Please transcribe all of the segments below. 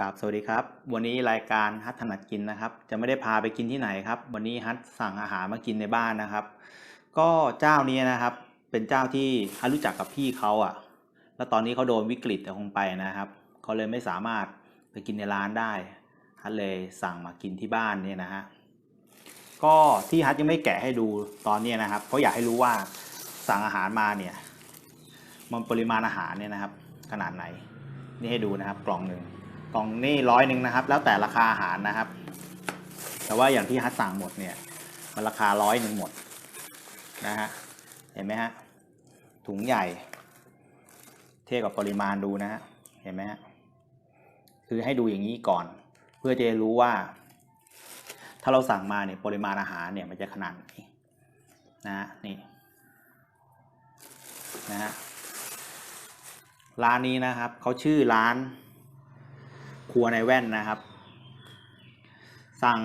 กราบสวัสดีครับ วันนี้รายการฮัทถนัดกินนะครับ จะไม่ได้พาไปกินที่ไหนครับ วันนี้ฮัทสั่งอาหารมากินในบ้านนะครับ ก็เจ้านี้นะครับ เป็นเจ้าที่ฮัทรู้จักกับพี่เขาอะ แล้วตอนนี้เขาโดนวิกฤตลงไปนะครับเขาเลยไม่สามารถไปกินในร้านได้ฮัทเลยสั่งมากินที่บ้านเนี่ยนะฮะก็ที่ฮัทยังไม่แกะให้ดูตอนเนี้ยนะครับเพราะอยากให้รู้ว่าสั่งอาหารมาเนี่ยมันปริมาณอาหารเนี่ยนะครับ ขนาดไหนนี่ให้ดูนะครับกล่องหนึ่ง กล่องนี่ร้อยหนึ่งนะครับ แล้วแต่ราคาอาหารนะครับ แต่ว่าอย่างที่ฮัทสั่งหมดเนี่ย มันราคาร้อยหนึ่งหมดนะฮะเห็นไหมฮะถุงใหญ่ เทียบกับปริมาณดูนะฮะเห็นไหมฮะคือให้ดูอย่างนี้ก่อน เพื่อจะรู้ว่า ถ้าเราสั่งมาเนี่ยปริมาณอาหารเนี่ยมันจะขนาดไหนนะฮะนี่นะฮะร้านนี้นะครับเขาชื่อร้าน ครัวในแว่นนะครับ สั่ง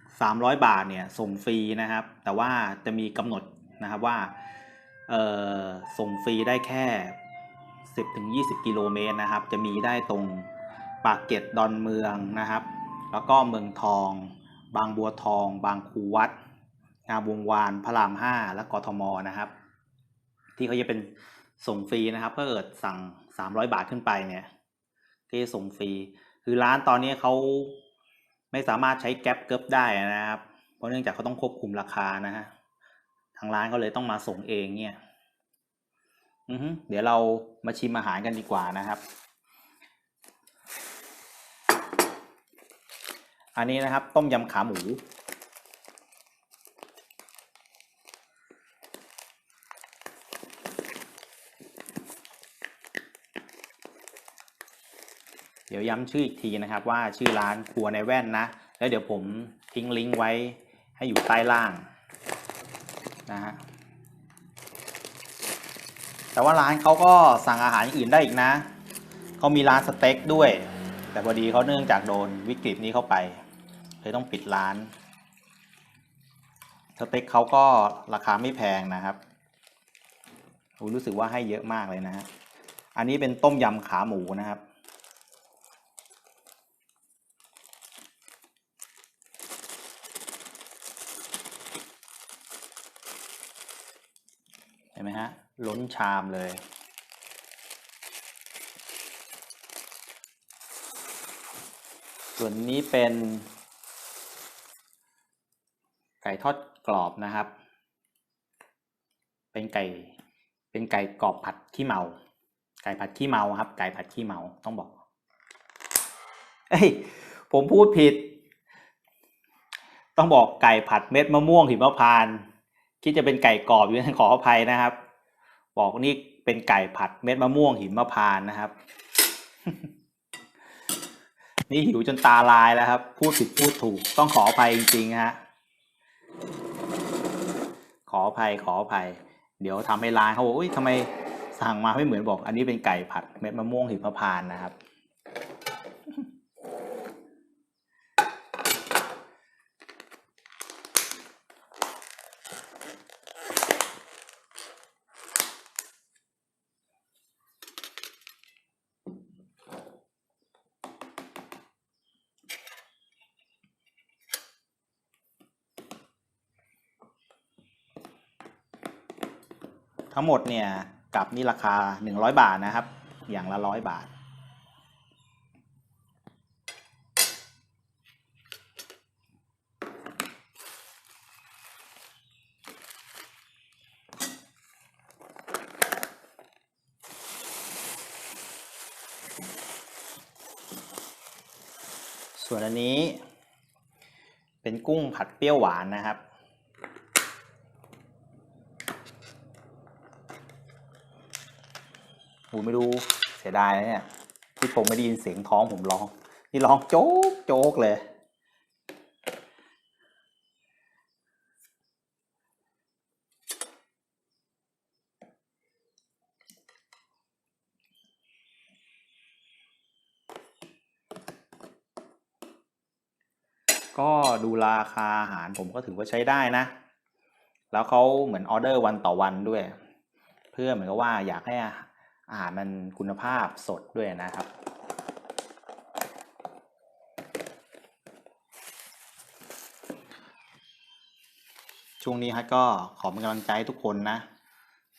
300 บาทเนี่ยส่งฟรีนะครับ แต่ว่าจะมีกำหนดนะครับว่าส่งฟรีได้แค่ 10-20 กิโลเมตรนะครับ จะมีได้ตรงปากเกร็ดดอนเมืองนะครับ แล้วก็เมืองทอง บางบัวทอง บางคูวัดงามวงวาน พระรามห้าและกทมนะครับ ที่เขาจะเป็นส่งฟรีนะครับถ้าเกิดสั่ง 300 บาทขึ้นไปเนี่ยที่ส่งฟรี คือร้านตอนนี้เขาไม่สามารถใช้แก๊ปเกิบได้นะครับ เพราะเนื่องจากเขาต้องควบคุมราคานะฮะทางร้านก็เลยต้องมาส่งเองเนี่ยอือเดี๋ยวเรามาชิมอาหารกันดีกว่านะครับ อันนี้นะครับ ต้มยำขาหมู เดี๋ยวย้ำชื่ออีกทีนะครับว่าชื่อร้านครัวในแว่นนะ แล้วเดี๋ยวผมทิ้งลิงก์ไว้ให้อยู่ใต้ล่างนะฮะแต่ว่าร้านเขาก็สั่งอาหารอื่นได้อีกนะ เขามีร้านสเต็กด้วย แต่พอดีเขาเนื่องจากโดนวิกฤตนี้เข้าไปเลยต้องปิดร้าน สเต็กเขาก็ราคาไม่แพงนะครับรู้สึกว่าให้เยอะมากเลยนะฮะ อันนี้เป็นต้มยำขาหมูนะครับ เห็นไหมฮะ ล้นชามเลย ส่วนนี้เป็น ไก่ทอดกรอบนะครับ เป็นไก่ เป็นไก่กรอบผัดขี้เมา ไก่ผัดขี้เมาครับ ไก่ผัดขี้เมาต้องบอก เอ้ย ผมพูดผิด ต้องบอกไก่ผัดเม็ดมะม่วงหิมพานต์คิดจะเป็นไก่กรอบอยู่นะขออภัยนะครับ บอกนี่เป็นไก่ผัดเม็ดมะม่วงหิมพานนะครับ นี่หิวจนตาลายแล้วครับ พูดผิดพูดถูกต้องขออภัยจริงๆฮะขออภัยขออภัย เดี๋ยวทำให้ร้านเขาบอกอุ้ยทำไมสั่งมาไม่เหมือนบอก อันนี้เป็นไก่ผัดเม็ดมะม่วงหิมพานนะครับ ทั้งหมดเนี่ยกับนี่ราคา 100 บาทนะครับ อย่างละร้อยบาท ส่วนอันนี้ เป็นกุ้งผัดเปรี้ยวหวานนะครับ ผมไม่รู้เสียดายนะเนี่ยที่ผมไม่ได้ยินเสียงท้องผมร้องนี่ร้องโจ๊กโจ๊กเลย ก็ดูราคาอาหารผมก็ถือว่าใช้ได้นะ แล้วเขาเหมือนออเดอร์วันต่อวันด้วย เพื่อเหมือนกับว่าอยากให้ อาหารมันคุณภาพสดด้วยนะครับ ช่วงนี้ฮะก็ขอเป็นกำลังใจทุกคนนะ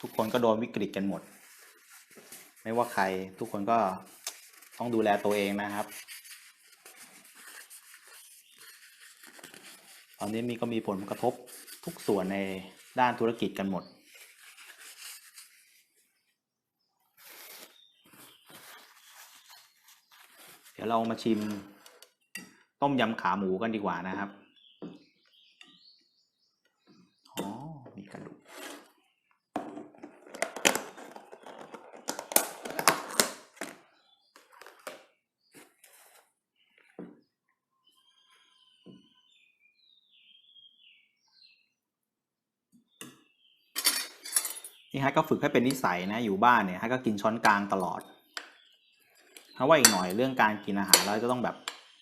ทุกคนก็โดนวิกฤตกันหมด ไม่ว่าใครทุกคนก็ต้องดูแลตัวเองนะครับตอนนี้มีก็มีผลกระทบทุกส่วนในด้านธุรกิจกันหมด ดี๋ยวเรามาชิม ต้มยำขาหมูกันดีกว่านะครับอ๋อมีกระดูกนี่ฮัทก็ฝึกให้เป็นนิสัยนะอยู่บ้านเนี่ยฮัทก็กินช้อนกลางตลอด เพราะว่าอีกหน่อยเรื่องการกินอาหารเราจะต้องแบบ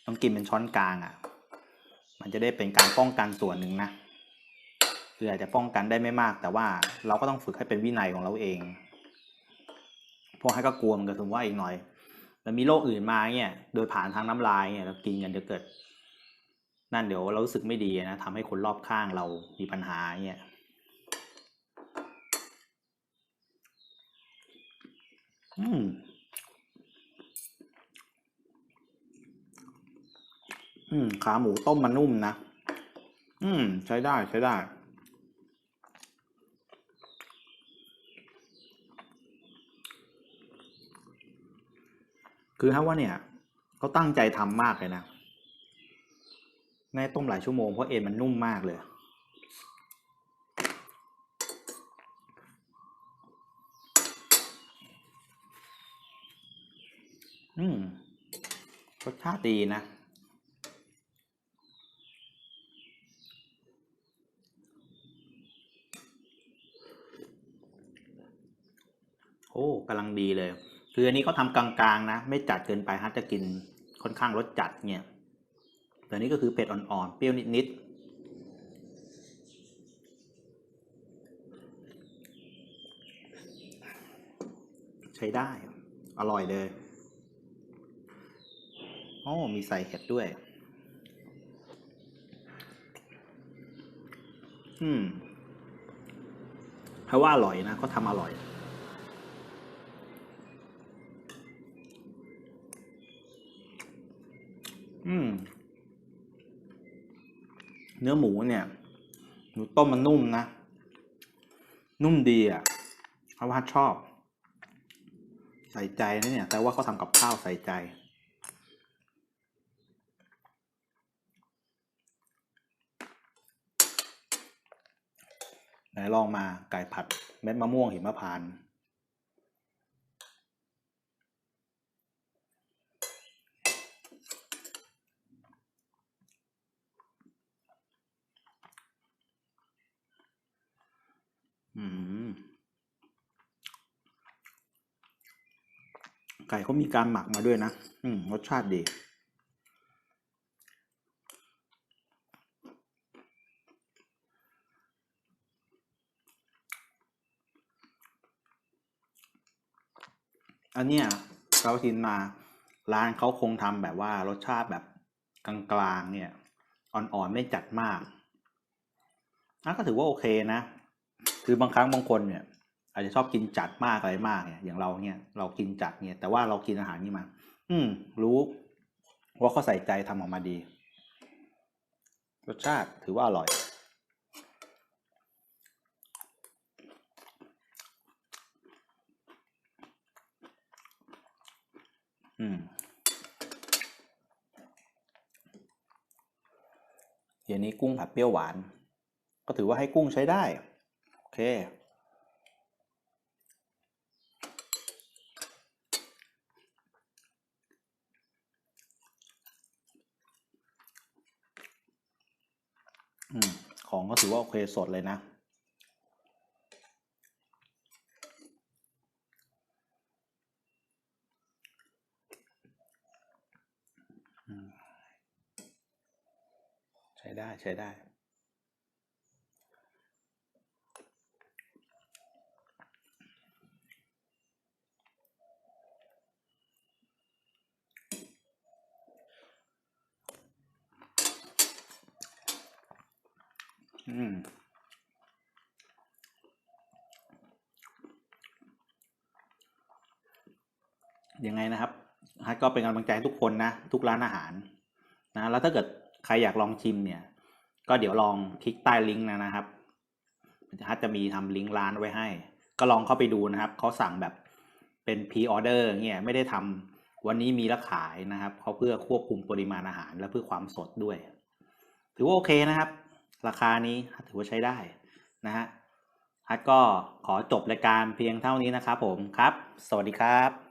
ต้องกินเป็นช้อนกลางอะ่ะ มันจะได้เป็นการป้องกันส่วนหนึ่งนะคืออาจจะป้องกันได้ไม่มาก แต่ว่าเราก็ต้องฝึกให้เป็นวินัยของเราเองเพราะให้ก็กลัวมันก็ถึงว่าอีกหน่อยมันมีโรคอื่นมาเนี่ย โดยผ่านทางน้ำลายเนี่ยเรากินกันเดี๋ยวเกิด นั่นเดี๋ยวเรารู้สึกไม่ดีนะทำให้คนรอบข้างเรามีปัญหาเนี่ยอืม มขาหมูต้มมันนุ่มนะ อืม ใช้ได้ใช้ได้ คือถ้าว่าเนี่ยเขาตั้งใจทำมากเลยนะแม่ต้มหลายชั่วโมงเพราะเอ็นมันนุ่มมากเลยอืมรสชาติดีนะ โอ้กำลังดีเลย คืออันนี้เขาทำกลางๆนะ ไม่จัดเกินไปฮะจะกินค่อนข้างรสจัดเนี่ยแต่นี้ก็คือเผ็ดอ่อนๆ เปรี้ยวนิดๆ ใช้ได้ อร่อยเลย โอ้ มีใส่เห็ดด้วย อืมเพราะว่าอร่อยนะ ก็ทำอร่อย อืม เนื้อหมูเนี่ย หนูต้มมันนุ่มนะ นุ่มดีอะเพราะว่าชอบ ใส่ใจนะเนี่ย แต่ว่าเขาทำกับข้าวใส่ใจไหนลองมาไก่ผัดเม็ดมะม่วงหิมพานต์ ไก่เขามีการหมักมาด้วยนะ อืม รสชาติดีอันเนี้ยเราทินมาร้านเขาคงทำแบบว่ารสชาติแบบกลางๆเนี่ย อ่อนๆไม่จัดมากอะก็ถือว่าโอเคนะ คือบางครั้งบางคนเนี่ย อาจจะชอบกินจัดมากอะไรมากเนี่ยอย่างเราเนี่ยเรากินจัดเนี่ยแต่ว่าเรากินอาหารนี่มา อืม รู้ว่าเขาใส่ใจทำออกมาดี รสชาติถือว่าอร่อย อืมเดี๋ยวนี้กุ้งผัดเปรี้ยวหวาน ก็ถือว่าให้กุ้งใช้ได้ เคอืมของก็ถือว่าโอเคสดเลยนะ ใช้ได้ใช้ได้ ยังไงนะครับฮัทก็เป็นกำลังใจทุกคนนะ ทุกร้านอาหารนะแล้วถ้าเกิดใครอยากลองชิมเนี่ย ก็เดี๋ยวลองคลิกใต้ลิงก์นะนะครับฮัทจะมีทำลิงก์ร้านไว้ให้ ก็ลองเข้าไปดูนะครับเขาสั่งแบบเป็นพรีออเดอร์เนี่ยไม่ได้ทำวันนี้มีแล้วขายนะครับเขาเพื่อควบคุมปริมาณอาหารและเพื่อความสดด้วย ถือว่าโอเคนะครับ ราคานี้ถือว่าใช้ได้นะฮะฮัทก็ขอจบรายการเพียงเท่านี้นะครับผมครับ สวัสดีครับ